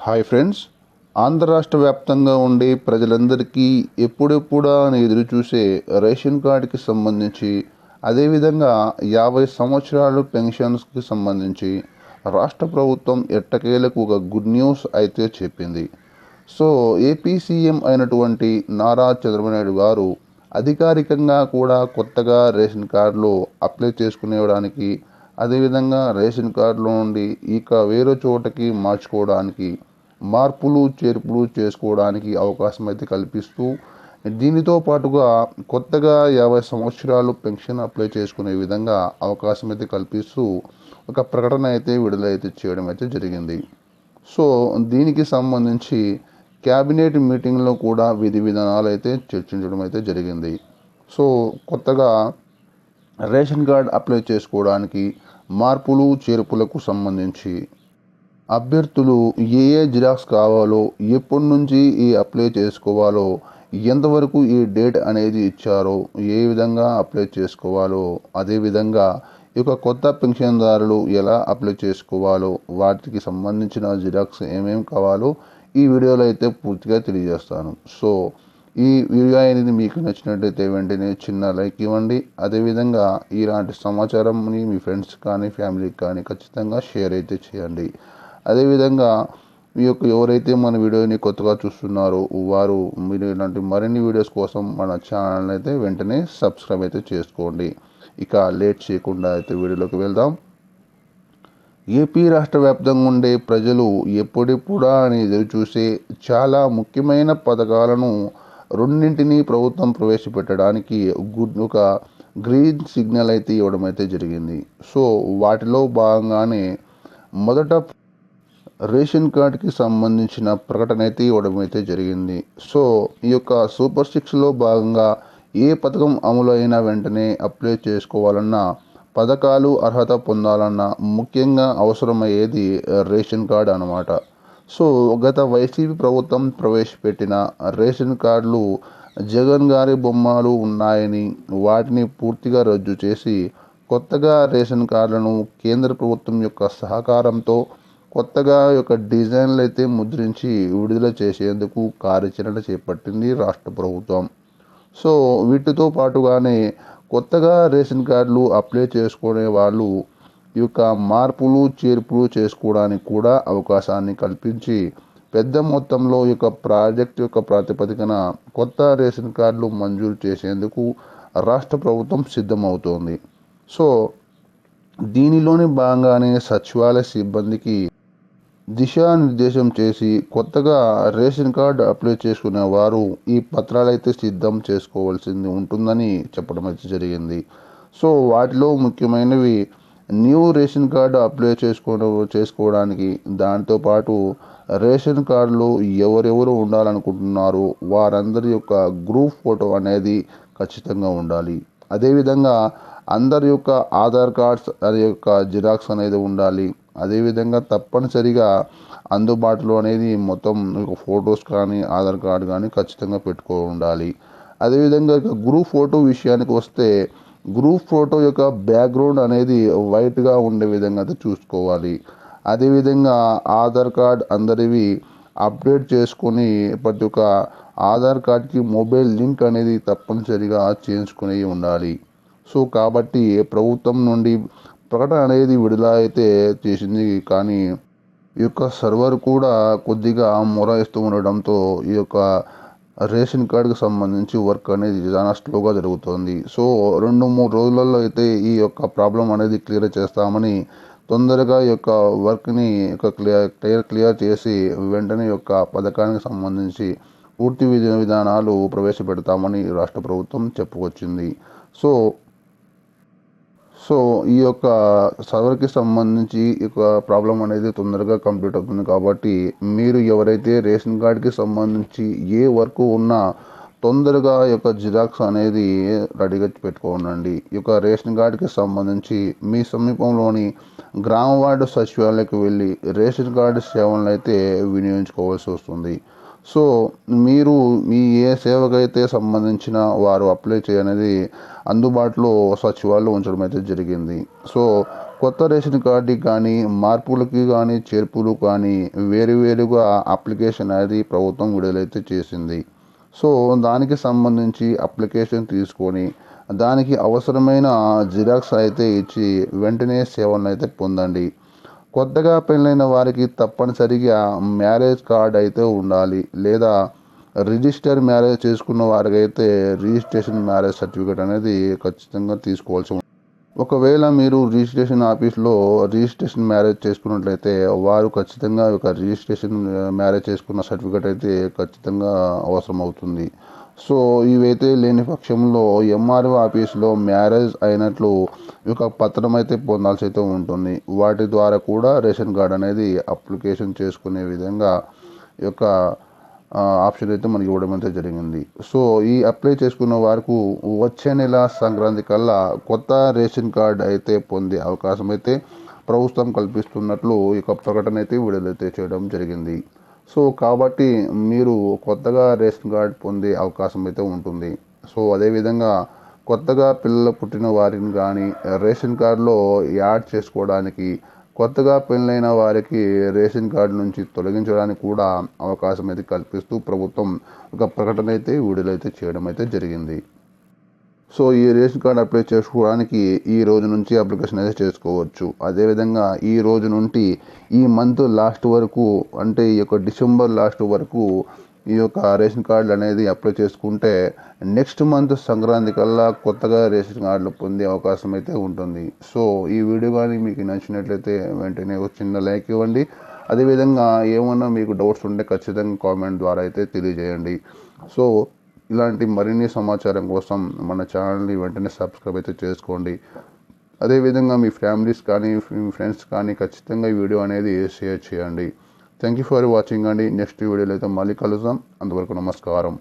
Hi friends Andhra రాష్ట్ర వ్యాప్తంగా ఉండే ప్రజలందరికీ ఎప్పుడెప్పుడా అని ఎదురు చూసే రేషన్ కార్డుకి సంబంధించి అదేవిధంగా యాభై సంవత్సరాలు పెన్షన్స్కి సంబంధించి రాష్ట్ర ప్రభుత్వం ఎట్టకేలకు ఒక గుడ్ న్యూస్ అయితే చెప్పింది. సో ఏపీ సీఎం అయినటువంటి నారా చంద్రబాబు నాయుడు గారు అధికారికంగా కూడా కొత్తగా రేషన్ కార్డులో అప్లై చేసుకునేవడానికి అదేవిధంగా రేషన్ కార్డులో నుండి ఇక వేరే చోటకి మార్చుకోవడానికి మార్పులు చేర్పులు చేసుకోవడానికి అవకాశం అయితే కల్పిస్తూ దీనితో పాటుగా కొత్తగా యాభై సంవత్సరాలు పెన్షన్ అప్లై చేసుకునే విధంగా అవకాశం అయితే కల్పిస్తూ ఒక ప్రకటన అయితే విడుదలైతే చేయడం అయితే జరిగింది. సో దీనికి సంబంధించి క్యాబినెట్ మీటింగ్లో కూడా విధి విధానాలు అయితే చర్చించడం అయితే జరిగింది. సో కొత్తగా రేషన్ కార్డ్ అప్లై చేసుకోవడానికి మార్పులు చేర్పులకు సంబంధించి అభ్యర్థులు ఏ ఏ జిరాక్స్ కావాలో ఎప్పటి నుంచి ఈ అప్లై చేసుకోవాలో ఎంతవరకు ఈ డేట్ అనేది ఇచ్చారో ఏ విధంగా అప్లై చేసుకోవాలో అదేవిధంగా ఈ యొక్క కొత్త పెన్షన్దారులు ఎలా అప్లై చేసుకోవాలో వాటికి సంబంధించిన జిరాక్స్ ఏమేమి కావాలో ఈ వీడియోలో అయితే పూర్తిగా తెలియజేస్తాను. సో ఈ వీడియో అనేది మీకు నచ్చినట్టయితే వెంటనే చిన్న లైక్ ఇవ్వండి. అదేవిధంగా ఇలాంటి సమాచారంని మీ ఫ్రెండ్స్ కానీ ఫ్యామిలీకి కానీ ఖచ్చితంగా షేర్ అయితే చేయండి. అదేవిధంగా మీ యొక్క ఎవరైతే మన వీడియోని కొత్తగా చూస్తున్నారో వారు మీరు ఇలాంటి మరిన్ని వీడియోస్ కోసం మన ఛానల్ అయితే వెంటనే సబ్స్క్రైబ్ అయితే చేసుకోండి. ఇక లేట్ చేయకుండా అయితే వీడియోలోకి వెళ్దాం. ఏపీ రాష్ట్ర వ్యాప్తంగా ఉండే ప్రజలు ఎప్పుడెప్పుడా అని ఎదురు చూసే చాలా ముఖ్యమైన పథకాలను రెండింటిని ప్రభుత్వం ప్రవేశపెట్టడానికి గుడ్ ఒక గ్రీన్ సిగ్నల్ అయితే ఇవ్వడం అయితే జరిగింది. సో వాటిలో భాగంగానే మొదట రేషన్ కార్డ్కి సంబంధించిన ప్రకటన అయితే ఇవ్వడం అయితే జరిగింది. సో ఈ యొక్క సూపర్ సిక్స్లో భాగంగా ఏ పథకం అమలు అయిన వెంటనే అప్లై చేసుకోవాలన్నా పథకాలు అర్హత పొందాలన్నా ముఖ్యంగా అవసరమయ్యేది రేషన్ కార్డ్ అనమాట సో గత వైసీపీ ప్రభుత్వం ప్రవేశపెట్టిన రేషన్ కార్డులు జగన్ గారి బొమ్మలు ఉన్నాయని వాటిని పూర్తిగా రద్దు చేసి కొత్తగా రేషన్ కార్డులను కేంద్ర ప్రభుత్వం యొక్క సహకారంతో కొత్తగా యొక్క డిజైన్లు అయితే ముద్రించి విడుదల చేసేందుకు కార్యాచరణ చేపట్టింది రాష్ట్ర ప్రభుత్వం. సో వీటితో పాటుగానే కొత్తగా రేషన్ కార్డులు అప్లై చేసుకునే వాళ్ళు ఈ యొక్క మార్పులు చేర్పులు చేసుకోవడానికి కూడా అవకాశాన్ని కల్పించి పెద్ద మొత్తంలో ఈ యొక్క ప్రాజెక్ట్ యొక్క ప్రాతిపదికన కొత్త రేషన్ కార్డులు మంజూరు చేసేందుకు రాష్ట్ర ప్రభుత్వం సిద్ధమవుతోంది. సో దీనిలోని భాగంగానే సచివాలయ సిబ్బందికి దిశానిర్దేశం చేసి కొత్తగా రేషన్ కార్డు అప్లై చేసుకునే వారు ఈ పత్రాలైతే సిద్ధం చేసుకోవాల్సింది ఉంటుందని చెప్పడం అయితే జరిగింది. సో వాటిలో ముఖ్యమైనవి న్యూ రేషన్ కార్డు అప్లై చేసుకో చేసుకోవడానికి దాంతోపాటు రేషన్ కార్డులో ఎవరెవరు ఉండాలనుకుంటున్నారో వారందరి యొక్క గ్రూప్ ఫోటో అనేది ఖచ్చితంగా ఉండాలి. అదేవిధంగా అందరి యొక్క ఆధార్ కార్డ్స్ అది యొక్క జిరాక్స్ అనేది ఉండాలి. అదేవిధంగా తప్పనిసరిగా అందుబాటులో అనేది మొత్తం ఫొటోస్ కానీ ఆధార్ కార్డు కానీ ఖచ్చితంగా పెట్టుకో ఉండాలి. అదేవిధంగా ఇక గ్రూప్ ఫోటో విషయానికి వస్తే గ్రూప్ ఫోటో యొక్క బ్యాక్గ్రౌండ్ అనేది వైట్గా ఉండే విధంగా అయితే చూసుకోవాలి. అదేవిధంగా ఆధార్ కార్డ్ అందరివి అప్డేట్ చేసుకొని ప్రతి ఒక్క ఆధార్ కార్డ్కి మొబైల్ లింక్ అనేది తప్పనిసరిగా చేయించుకుని ఉండాలి. సో కాబట్టి ప్రభుత్వం నుండి ప్రకటన అనేది విడుదల అయితే చేసింది కానీ ఈ యొక్క సర్వర్ కూడా కొద్దిగా మొరాయిస్తూ ఉండడంతో ఈ యొక్క రేషన్ కార్డుకి సంబంధించి వర్క్ అనేది చాలా స్లోగా జరుగుతుంది. సో రెండు మూడు రోజులలో అయితే ఈ యొక్క ప్రాబ్లం అనేది క్లియర్ చేస్తామని తొందరగా ఈ యొక్క వర్క్ని యొక్క క్లియర్ క్లియర్ క్లియర్ చేసి వెంటనే యొక్క పథకానికి సంబంధించి పూర్తి విధ విధానాలు ప్రవేశపెడతామని రాష్ట్ర ప్రభుత్వం చెప్పుకొచ్చింది. సో సో ఈ యొక్క సర్వర్కి సంబంధించి యొక్క ప్రాబ్లం అనేది తొందరగా కంప్లీట్ అవుతుంది కాబట్టి మీరు ఎవరైతే రేషన్ కార్డ్కి సంబంధించి ఏ వర్క్ ఉన్నా తొందరగా యొక్క జిరాక్స్ అనేది రెడీగా పెట్టుకోనండి. ఈ యొక్క రేషన్ కార్డుకి సంబంధించి మీ సమీపంలోని గ్రామ వార్డు సచివాలయకు వెళ్ళి రేషన్ కార్డు సేవలను అయితే వినియోగించుకోవాల్సి వస్తుంది. సో మీరు మీ ఏ సేవకైతే సంబంధించిన వారు అప్లై చేయనేది అందుబాటులో సచివాలయంలో ఉంచడం అయితే జరిగింది. సో కొత్త రేషన్ కార్డుకి కానీ మార్పులకి కానీ చేర్పులు కానీ వేరువేరుగా అప్లికేషన్ అనేది ప్రభుత్వం విడుదలైతే చేసింది. సో దానికి సంబంధించి అప్లికేషన్ తీసుకొని దానికి అవసరమైన జిరాక్స్ అయితే ఇచ్చి వెంటనే సేవలను అయితే పొందండి. కొత్తగా పెళ్ళైన వారికి తప్పనిసరిగా మ్యారేజ్ కార్డ్ అయితే ఉండాలి. లేదా రిజిస్టర్ మ్యారేజ్ చేసుకున్న వారికైతే రిజిస్ట్రేషన్ మ్యారేజ్ సర్టిఫికేట్ అనేది ఖచ్చితంగా తీసుకోవాల్సి ఉంటుంది. ఒకవేళ మీరు రిజిస్ట్రేషన్ ఆఫీస్లో రిజిస్ట్రేషన్ మ్యారేజ్ చేసుకున్నట్లయితే వారు ఖచ్చితంగా ఒక రిజిస్ట్రేషన్ మ్యారేజ్ చేసుకున్న సర్టిఫికేట్ అయితే ఖచ్చితంగా అవసరం అవుతుంది సో ఇవైతే లేని పక్షంలో ఎంఆర్ఓ ఆఫీస్లో మ్యారేజ్ అయినట్లు ఒక పత్రం అయితే పొందాల్సి అయితే ఉంటుంది. వాటి ద్వారా కూడా రేషన్ కార్డ్ అనేది అప్లికేషన్ చేసుకునే విధంగా ఈ యొక్క ఆప్షన్ అయితే మనకి ఇవ్వడం అయితే జరిగింది. సో ఈ అప్లై చేసుకున్న వారికి వచ్చే నెల సంక్రాంతి కల్లా కొత్త రేషన్ కార్డ్ అయితే పొందే అవకాశం అయితే ప్రభుత్వం కల్పిస్తున్నట్లు ఈ యొక్క ప్రకటన అయితే విడుదలైతే చేయడం జరిగింది. సో కాబట్టి మీరు కొత్తగా రేషన్ కార్డ్ పొందే అవకాశం అయితే ఉంటుంది. సో అదేవిధంగా కొత్తగా పిల్లలు పుట్టిన వారిని కానీ రేషన్ కార్డులో యాడ్ చేసుకోవడానికి కొత్తగా పెళ్ళైన వారికి రేషన్ కార్డు నుంచి తొలగించడానికి కూడా అవకాశం అయితే కల్పిస్తూ ప్రభుత్వం ఒక ప్రకటన అయితే విడుదలైతే చేయడం అయితే జరిగింది. సో ఈ రేషన్ కార్డు అప్లై చేసుకోవడానికి ఈ రోజు నుంచి అప్లికేషన్ అయితే చేసుకోవచ్చు. అదేవిధంగా ఈ రోజు నుండి ఈ మంత్ లాస్ట్ వరకు అంటే ఈ యొక్క డిసెంబర్ లాస్ట్ వరకు ఈ యొక్క రేషన్ కార్డులు అనేది అప్లై చేసుకుంటే నెక్స్ట్ మంత్ సంక్రాంతి కల్లా కొత్తగా రేషన్ కార్డులు పొందే అవకాశం అయితే ఉంటుంది. సో ఈ వీడియో కానీ మీకు నచ్చినట్లయితే వెంటనే ఒక చిన్న లైక్ ఇవ్వండి. అదేవిధంగా ఏమన్నా మీకు డౌట్స్ ఉంటే ఖచ్చితంగా కామెంట్ ద్వారా అయితే తెలియజేయండి. సో ఇలాంటి మరిన్ని సమాచారం కోసం మన ఛానల్ని వెంటనే సబ్స్క్రైబ్ అయితే చేసుకోండి. అదేవిధంగా మీ ఫ్యామిలీస్ కానీ మీ ఫ్రెండ్స్ కానీ ఖచ్చితంగా ఈ వీడియో అనేది షేర్ చేయండి. థ్యాంక్ యూ ఫర్ వాచింగ్ అండి. నెక్స్ట్ వీడియోలో అయితే మళ్ళీ కలుద్దాం. అంతవరకు నమస్కారం.